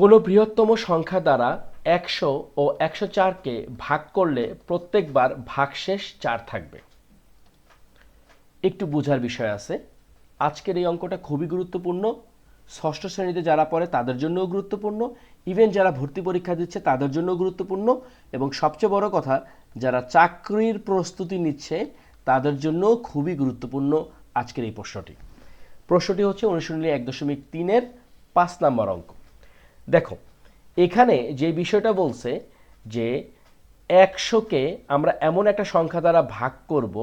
কোনো বৃহত্তম সংখ্যা দ্বারা একশো ও একশো চারকে ভাগ করলে প্রত্যেকবার ভাগশেষ চার থাকবে। একটু বোঝার বিষয় আছে। আজকের এই অঙ্কটা খুবই গুরুত্বপূর্ণ। ষষ্ঠ শ্রেণীতে যারা পড়ে তাদের জন্যও গুরুত্বপূর্ণ। ইভেন যারা ভর্তি পরীক্ষা দিচ্ছে তাদের জন্যও গুরুত্বপূর্ণ। এবং সবচেয়ে বড় কথা, যারা চাকরির প্রস্তুতি নিচ্ছে তাদের জন্য খুবই গুরুত্বপূর্ণ আজকের এই প্রশ্নটি। প্রশ্নটি হচ্ছে অনুশীলনী এক দশমিক তিনের পাঁচ নম্বর অঙ্ক। দেখো, এখানে যে বিষয়টা বলছে যে একশোকে আমরা এমন একটা সংখ্যা দ্বারা ভাগ করব,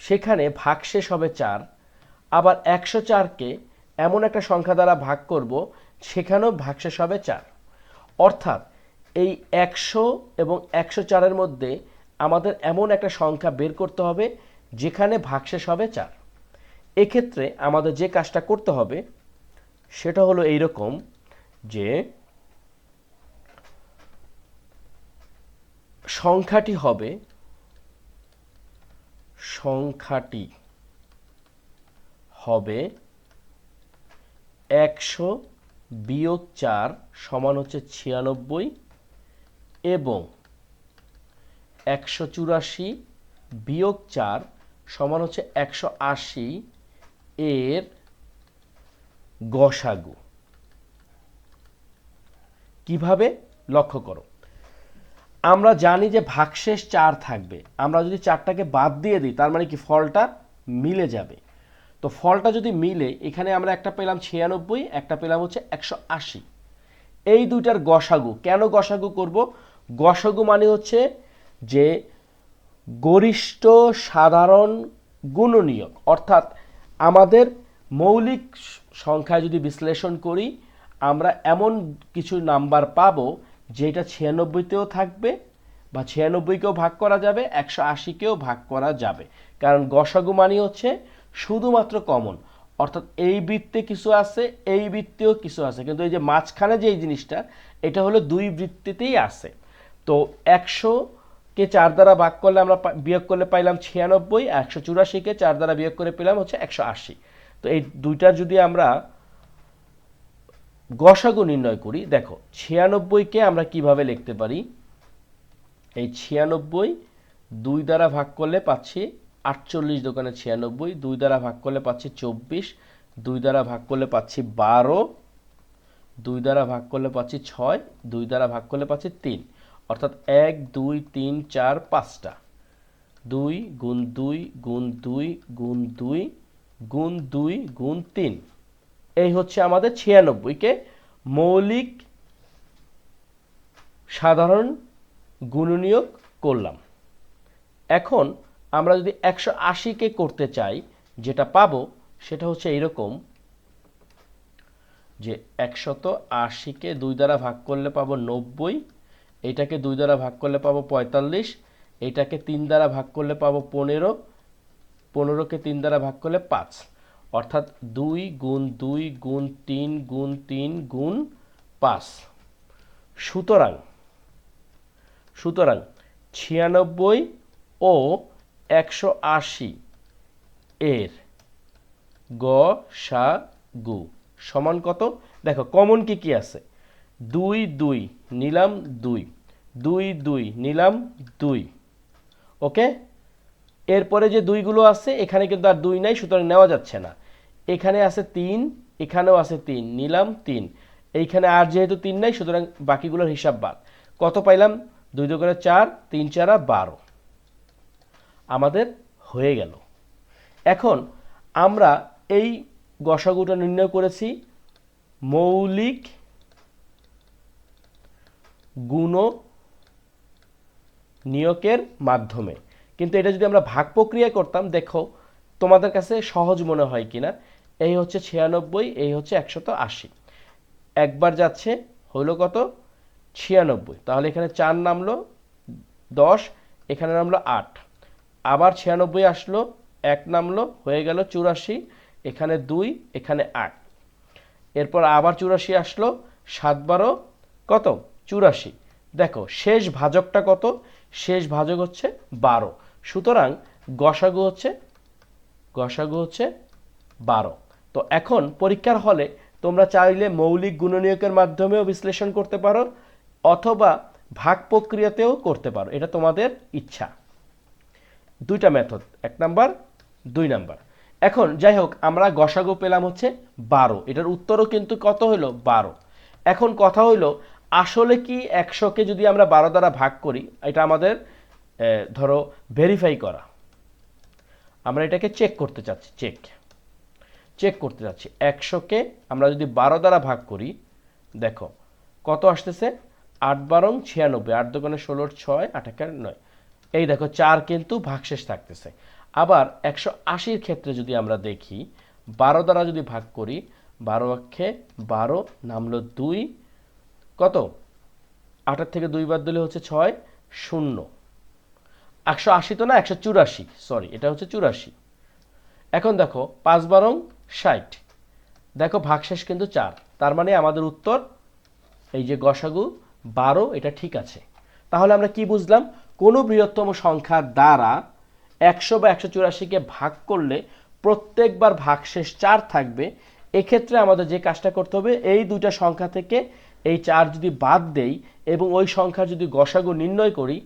সেখানে ভাগশেষ হবে চার, আবার একশো চারকে এমন একটা সংখ্যা দ্বারা ভাগ করব, সেখানেও ভাগশেষ হবে চার। অর্থাৎ এই একশো এবং একশো চারের মধ্যে আমাদের এমন একটা সংখ্যা বের করতে হবে, যেখানে ভাগশেষ হবে চার। এক্ষেত্রে আমাদের যে কাজটা করতে হবে, সেটা হলো এইরকম যে সংখ্যাটি হবে সংখ্যাটি হবে একশো বিয়োগ চার সমান হচ্ছে ছিয়ানব্বই এবং একশো চুরাশি বিয়োগ চার সমান হচ্ছে একশো আশি এর গসাগু। কীভাবে লক্ষ্য করো? আমরা জানি যে ভাগশেষ চার থাকবে। আমরা যদি চারটাকে বাদ দিয়ে দিই, তার মানে কি ফলটা মিলে যাবে। তো ফলটা যদি মিলে, এখানে আমরা একটা পেলাম ছিয়ানব্বই, একটা পেলাম হচ্ছে একশো আশি। এই দুইটার গসাগু, কেন গসাগু করব? গসাগু মানে হচ্ছে যে গরিষ্ঠ সাধারণ গুণনীয়ক। অর্থাৎ আমাদের মৌলিক সংখ্যায় যদি বিশ্লেষণ করি আমরা এমন কিছু নাম্বার পাবো যেটা ছিয়ানব্বইতেও থাকবে বা ছিয়ানব্বইকেও ভাগ করা যাবে, একশো আশিকেও ভাগ করা যাবে। কারণ গসাগু মানে হচ্ছে শুধুমাত্র কমন। অর্থাৎ এই বৃত্তে কিছু আছে, এই বৃত্তেও কিছু আছে। কিন্তু এই যে মাঝখানে যে এই জিনিসটা, এটা হলো দুই বৃত্তিতেই আছে। তো একশো কে চার দ্বারা ভাগ করলে আমরা বিয়োগ করলে পাইলাম ছিয়ানব্বই একশো চুরাশিকে চার দ্বারা বিয়োগ করে পেলাম হচ্ছে একশো আশি। তো এই দুইটা যদি আমরা গসাগু নির্ণয় করি। দেখো ছিয়ানব্বইকে আমরা কীভাবে লিখতে পারি? এই ছিয়ানব্বই দুই দ্বারা ভাগ করলে পাচ্ছি আটচল্লিশ, দোকানে ছিয়ানব্বই, দুই দ্বারা ভাগ করলে পাচ্ছি চব্বিশ, দুই দ্বারা ভাগ করলে পাচ্ছি বারো, দুই দ্বারা ভাগ করলে পাচ্ছি ছয়, দুই দ্বারা ভাগ করলে পাচ্ছি তিন। অর্থাৎ এক, দুই, তিন, চার, পাঁচটা। দুই, গুণ দুই গুণ দুই গুণ দুই গুণ দুই, গুণ তিন। এই হচ্ছে আমাদের ছিয়ানব্বইকে মৌলিক সাধারণ গুণনীয়ক করলাম। এখন আমরা যদি একশো আশিকে করতে চাই, যেটা পাবো, সেটা হচ্ছে এইরকম যে একশত আশিকে দুই দ্বারা ভাগ করলে পাবো নব্বই, এটাকে দুই দ্বারা ভাগ করলে পাবো পঁয়তাল্লিশ, এটাকে তিন দ্বারা ভাগ করলে পাবো পনেরো পনেরোকে তিন দ্বারা ভাগ করলে পাঁচ। অর্থাৎ দুই গুণ দুই গুণ তিন গুণ তিন গুণ পাঁচ। সুতরাং সুতরাং ছিয়ানব্বই ও একশো আশি এর গ, সা, গু সমান কত? দেখো, কমন কি কি আছে? দুই দুই নিলাম দুই দুই দুই নিলাম দুই, ওকে? এরপরে যে দুইগুলো আছে, এখানে কিন্তু আর দুই নাই, সুতরাং নেওয়া যাচ্ছে না। এখানে আছে তিন, এখানেও আছে তিন, নিলাম তিন। এইখানে আর যেহেতু তিন নাই, সুতরাং বাকিগুলোর হিসাব বাদ। কত পাইলাম? দুই দোকানে চার, তিন চারা বারো। আমাদের হয়ে গেল। এখন আমরা এই গসাগুটা নির্ণয় করেছি মৌলিক গুণ নিয়োগের মাধ্যমে। কিন্তু এটা যদি আমরা ভাগ প্রক্রিয়া করতাম, দেখো তোমাদের কাছে সহজ মনে হয় কিনা। এই হচ্ছে ছিয়ানব্বই, এই হচ্ছে একশত আশি। একবার যাচ্ছে হলো কত? ছিয়ানব্বই। তাহলে এখানে চার নামলো দশ, এখানে নামলো আট। আবার ছিয়ানব্বই আসলো, এক নামলো, হয়ে গেল চুরাশি, এখানে দুই, এখানে আট। এরপর আবার চুরাশি আসলো, সাত বারো, কত? চুরাশি। দেখো, শেষ ভাজকটা কত? শেষ ভাজক হচ্ছে বারো। সুতরাং গসাগু হচ্ছে গসাগু হচ্ছে বারো। তো এখন পরীক্ষার হলে তোমরা চাইলে মৌলিক গুণনীয়কের মাধ্যমেও বিশ্লেষণ করতে পারো, অথবা ভাগ প্রক্রিয়াতেও করতে পারো। এটা তোমাদের ইচ্ছা। দুইটা মেথড এক নাম্বার, দুই নাম্বার। এখন যাই হোক, আমরা গসাগো পেলাম হচ্ছে বারো। এটার উত্তরও কিন্তু কত হলো বারো। এখন কথা হইল, আসলে কি একশোকে যদি আমরা বারো দ্বারা ভাগ করি, এটা আমাদের ধরো ভেরিফাই করা। আমরা এটাকে চেক করতে চাচ্ছি চেক চেক করতে যাচ্ছি। একশোকে আমরা যদি বারো দ্বারা ভাগ করি, দেখো, কত আসতেছে? আট বারং ছিয়ানব্বই, আট দোকানে ষোলোর ছয়, আট একের নয়। এই দেখো, চার কিন্তু ভাগশেষ থাকতেছে। আবার একশো আশির ক্ষেত্রে যদি আমরা দেখি, বারো দ্বারা যদি ভাগ করি, বারো অক্ষে বারো নামলো দুই, কত? আটের থেকে দুই বাদ দিলে হচ্ছে ছয়, শূন্য। একশো আশি তো না, একশো চুরাশি সরি এটা হচ্ছে চুরাশি। এখন দেখো, পাঁচ বারং ষাট। দেখো ভাগশেষ কিন্তু চার। তার মানে আমাদের উত্তর এই যে গসাগু বারো, এটা ঠিক আছে। তাহলে আমরা কি বুঝলাম? কোনো বৃহত্তম সংখ্যার দ্বারা একশো বা একশো চুরাশিকে ভাগ করলে প্রত্যেকবার ভাগশেষ চার থাকবে। এক্ষেত্রে আমাদের যে কাজটা করতে হবে, এই দুইটা সংখ্যা থেকে এই চার যদি বাদ দেই এবং ওই সংখ্যার যদি গসাগু নির্ণয় করি,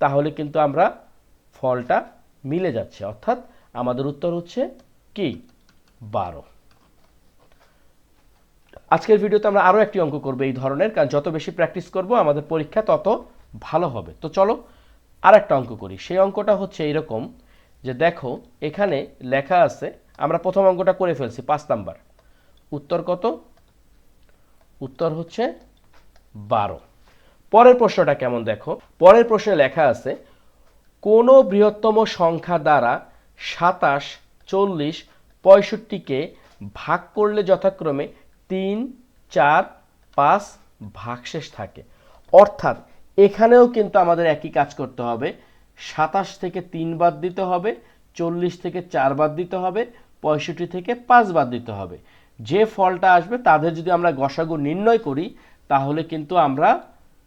তাহলে কিন্তু আমরা ফলটা মিলে যাচ্ছে। অর্থাৎ আমাদের উত্তর হচ্ছে কি? বারো। আজকের ভিডিওতে আমরা আরও একটি অঙ্ক করব এই ধরনের, কারণ যত বেশি প্র্যাকটিস করব, আমাদের পরীক্ষা তত ভালো হবে। তো চলো আর একটা অঙ্ক করি। সেই অঙ্কটা হচ্ছে এইরকম যে দেখো, এখানে লেখা আছে, আমরা প্রথম অঙ্কটা করে ফেলছি, পাঁচ নাম্বার। উত্তর কত? উত্তর হচ্ছে বারো। পরের প্রশ্নটা কেমন দেখো? পরের প্রশ্নে লেখা আছে, কোনো বৃহত্তম সংখ্যা দ্বারা সাতাশ, চল্লিশ পঁয়ষট্টিকে ভাগ করলে যথাক্রমে তিন, চার, পাঁচ ভাগশেষ থাকে। অর্থাৎ এখানেও কিন্তু আমাদের একই কাজ করতে হবে। সাতাশ থেকে তিন বাদ দিতে হবে, চল্লিশ থেকে চার বাদ দিতে হবে, পঁয়ষট্টি থেকে পাঁচ বাদ দিতে হবে। যে ফলটা আসবে তাদের যদি আমরা গসাগু নির্ণয় করি, তাহলে কিন্তু আমরা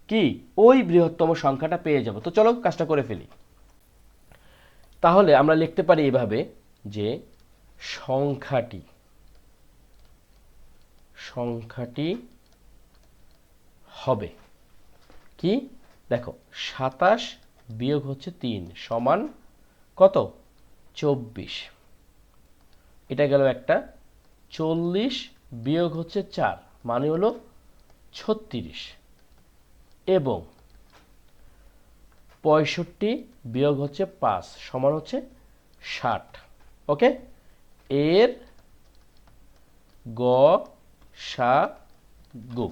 কি? ওই বৃহত্তম সংখ্যাটা পেয়ে যাব। তো চলো কাজটা করে ফেলি। তাহলে আমরা লিখতে পারি এভাবে যে সংখ্যাটি। সংখ্যাটি হবে। কি? দেখো, সাতাশ বিয়োগ হচ্ছে তিন সমান কত? চব্বিশ। এটা গেল একটা। চল্লিশ বিয়োগ হচ্ছে চার মানে হলো ছত্রিশ। এবং পঁয়ষট্টি বিয়োগ হচ্ছে পাঁচ, সমান হচ্ছে ষাট। ওকে? এর গ, সা, গু।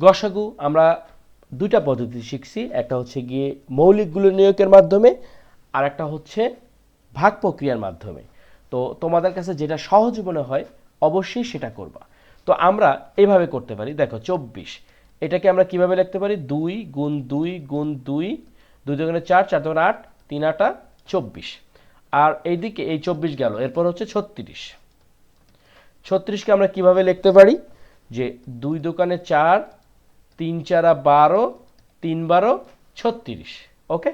গসাগু আমরা দুইটা পদ্ধতি শিখছি। একটা হচ্ছে গিয়ে মৌলিকগুলো নিয়োগের মাধ্যমে আর একটা হচ্ছে ভাগ প্রক্রিয়ার মাধ্যমে। তো তোমাদের কাছে যেটা সহজ মনে হয়, অবশ্যই সেটা করবা। তো আমরা এইভাবে করতে পারি। দেখো, চব্বিশ। এটাকে আমরা কীভাবে লিখতে পারি? দুই গুণ দুই গুণ দুই দুই দোকানে চার চার দোকানে আট, তিন আটা, চব্বিশ। আর এইদিকে এই চব্বিশ গেল, এরপর হচ্ছে ছত্রিশ। ছত্রিশকে আমরা কীভাবে লিখতে পারি? যে দুই দোকানে চার, তিন চারা বারো, তিন বারো, ছত্রিশ, ওকে?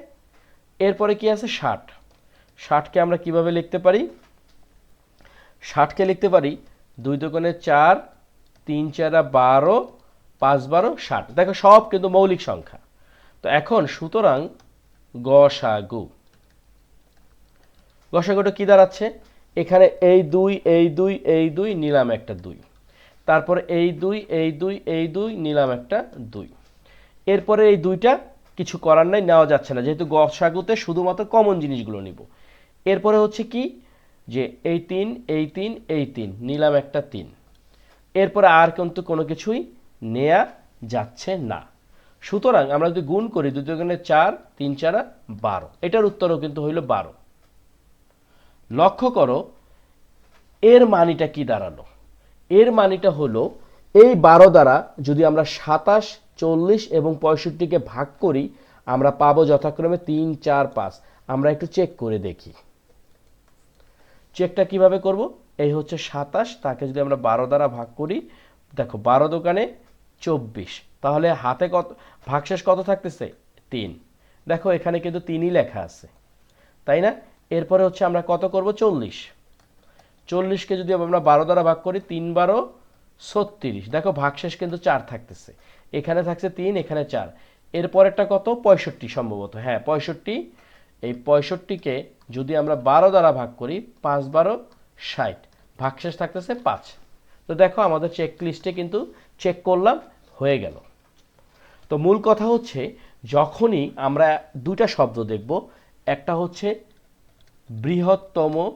এরপরে কি আছে? ষাট। ষাটকে আমরা কীভাবে লিখতে পারি? ষাটকে লিখতে পারি, দুই দোকানে চার, তিন চারা বারো, পাঁচ বারো, ষাট। দেখো সব কিন্তু মৌলিক সংখ্যা। তো এখন সুতরাং গসাগু গসাগুটা কী দাঁড়াচ্ছে? এখানে এই দুই এই দুই এই দুই, নিলাম একটা দুই। তারপরে এই দুই এই দুই এই দুই, নিলাম একটা দুই। এরপরে এই দুইটা কিছু করার নাই, নেওয়া যাচ্ছে না। যেহেতু গসাগুতে শুধুমাত্র কমন জিনিসগুলো নিব। এরপরে হচ্ছে কি? যে এই তিন এই তিন এই তিন, নিলাম একটা তিন। এরপরে আর কিন্তু কোনো কিছুই নেয়া যাচ্ছে না। সুতরাং আমরা যদি গুণ করি দোকানে চার, তিন চারা বারো। এটার উত্তরও কিন্তু হইল বারো। লক্ষ্য করো, এর মানিটা কি দাঁড়াল? এর মানিটা হলো, এই বারো দ্বারা যদি আমরা সাতাশ, চল্লিশ এবং পঁয়ষট্টিকে ভাগ করি, আমরা পাবো যথাক্রমে তিন, চার, পাঁচ। আমরা একটু চেক করে দেখি। চেকটা কীভাবে করব? এই হচ্ছে সাতাশ, তাকে যদি আমরা বারো দ্বারা ভাগ করি, দেখো বারো দোকানে চব্বিশ। তাহলে হাতে কত, ভাগশেষ কত থাকতেছে? তিন। দেখো এখানে কিন্তু তিনই লেখা আছে। তাই না? এরপরে হচ্ছে আমরা কত করব? চল্লিশ। চল্লিশকে যদি আমরা বারো দ্বারা ভাগ করি, তিন বারো ছত্রিশ। দেখো ভাগশেষ কিন্তু চার থাকতেছে। এখানে থাকছে তিন, এখানে চার। এরপরেরটা কত? পঁয়ষট্টি সম্ভবত। হ্যাঁ পঁয়ষট্টি। এই পঁয়ষট্টিকে যদি আমরা বারো দ্বারা ভাগ করি, পাঁচ বারো ষাট। ভাগশেষ থাকতেছে পাঁচ। তো দেখো আমাদের চেক লিস্টে কিন্তু চেক করলাম, হয়ে গেল। তো মূল কথা হচ্ছে, যখনই আমরা দুইটা শব্দ দেখব, একটা হচ্ছে বৃহত্তম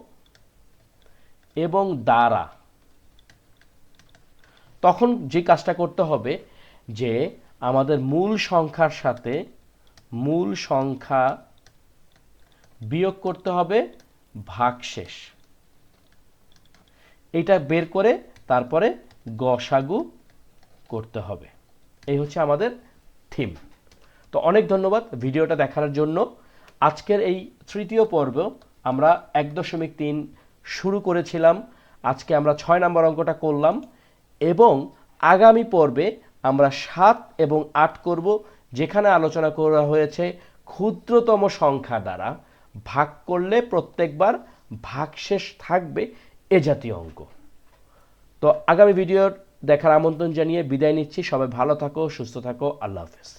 এবং দ্বারা। তখন যে কাজটা করতে হবে যে আমাদের মূল সংখ্যার সাথে মূল সংখ্যা বিয়োগ করতে হবে ভাগশেষ। এটা বের করে তারপরে গসাগু করতে হবে। এই হচ্ছে আমাদের থিম। তো অনেক ধন্যবাদ ভিডিওটা দেখার জন্য। আজকের এই তৃতীয় পর্ব আমরা এক দশমিক তিন শুরু করেছিলাম। আজকে আমরা ছয় নম্বর অঙ্কটা করলাম এবং আগামী পর্বে আমরা সাত এবং আট করব, যেখানে আলোচনা করা হয়েছে ক্ষুদ্রতম সংখ্যা দ্বারা। ভাগ করলে প্রত্যেকবার ভাগশেষ থাকবে এ জাতীয় অঙ্ক। তো আগামী ভিডিওর দেখার আমন্ত্রণ জানিয়ে বিদায় নিচ্ছি। সবাই ভালো থাকো, সুস্থ থাকো। আল্লাহ হাফেজ।